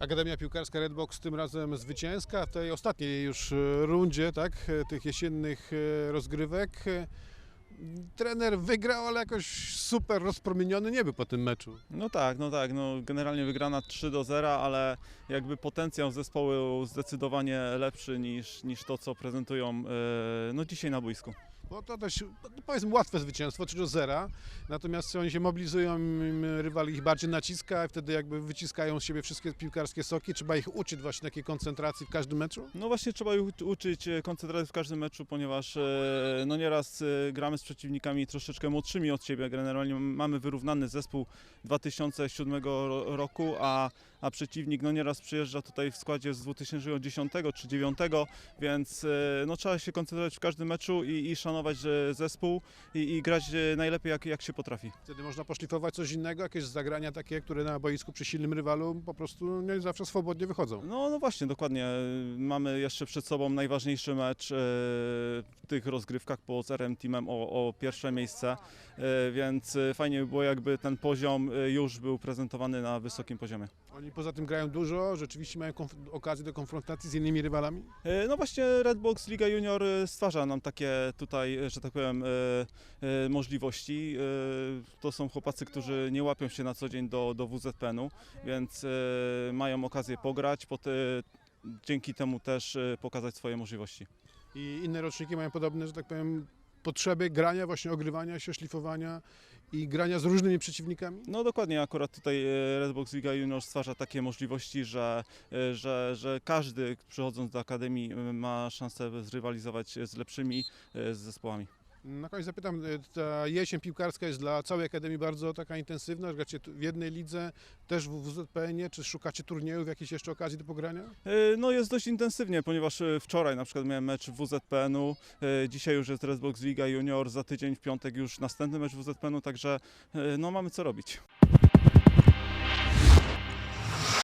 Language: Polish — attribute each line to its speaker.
Speaker 1: Akademia Piłkarska Redbox tym razem zwycięska w tej ostatniej już e, rundzie, tak, e, tych jesiennych e, rozgrywek. Trener wygrał, ale jakoś super rozpromieniony nie był po tym meczu.
Speaker 2: No tak, no tak, no generalnie wygrana 3 do 0, ale jakby potencjał zespołu zdecydowanie lepszy niż, niż to, co prezentują no dzisiaj na boisku.
Speaker 1: Bo to też, no, powiedzmy, łatwe zwycięstwo, 3 do 0. Natomiast oni się mobilizują, rywal ich bardziej naciska i wtedy jakby wyciskają z siebie wszystkie piłkarskie soki. Trzeba ich uczyć właśnie takiej koncentracji w każdym meczu.
Speaker 2: No właśnie trzeba ich uczy- uczyć e, koncentracji w każdym meczu, ponieważ e, no nieraz e, gramy z przeciwnikami troszeczkę młodszymi od siebie. Generalnie mamy wyrównany zespół 2007 ro- roku, a, a przeciwnik no nieraz przyjeżdża tutaj w składzie z 2010 czy 2009, więc no trzeba się koncentrować w każdym meczu i, i szanować e, zespół i, i grać e, najlepiej jak, jak się potrafi.
Speaker 1: Wtedy można poszlifować coś innego, jakieś zagrania takie, które na boisku przy silnym rywalu po prostu nie zawsze swobodnie wychodzą.
Speaker 2: No, no właśnie, dokładnie. Mamy jeszcze przed sobą najważniejszy mecz e, w tych rozgrywkach po z RM Teamem o, o pierwsze miejsce, e, więc fajnie by było jakby ten poziom już był prezentowany na wysokim poziomie.
Speaker 1: Oni poza tym grają dużo, rzeczywiście mają okazję do konfrontacji z innymi rywalami.
Speaker 2: No właśnie Redbox Liga Junior stwarza nam takie tutaj, e, że tak powiem, e, e, możliwości. To są chłopacy, którzy nie łapią się na co dzień do, do WZPN-u, więc mają okazję pograć, e, dzięki temu też pokazać swoje możliwości.
Speaker 1: I inne roczniki mają podobne, że tak powiem, potrzeby grania, właśnie ogrywania się, szlifowania i grania z różnymi przeciwnikami.
Speaker 2: No dokładnie, akurat tutaj e, Redbox Liga Junior stwarza takie możliwości, że, e, że, że każdy przychodząc do Akademii ma szansę zrywalizować z lepszymi e, zespołami.
Speaker 1: Na koniec zapytam, y, ta jesień piłkarska jest dla całej Akademii bardzo taka intensywna, gracie w jednej lidze, też w WZPN-ie, czy szukacie turniejów, jakiejś jeszcze okazji do pogrania?
Speaker 2: E, No jest dość intensywnie, ponieważ e, wczoraj na przykład miałem mecz WZPN-u, e, dzisiaj już jest Redbox Liga Junior, za tydzień w piątek już następny mecz WZPN-u, także e, no mamy co robić.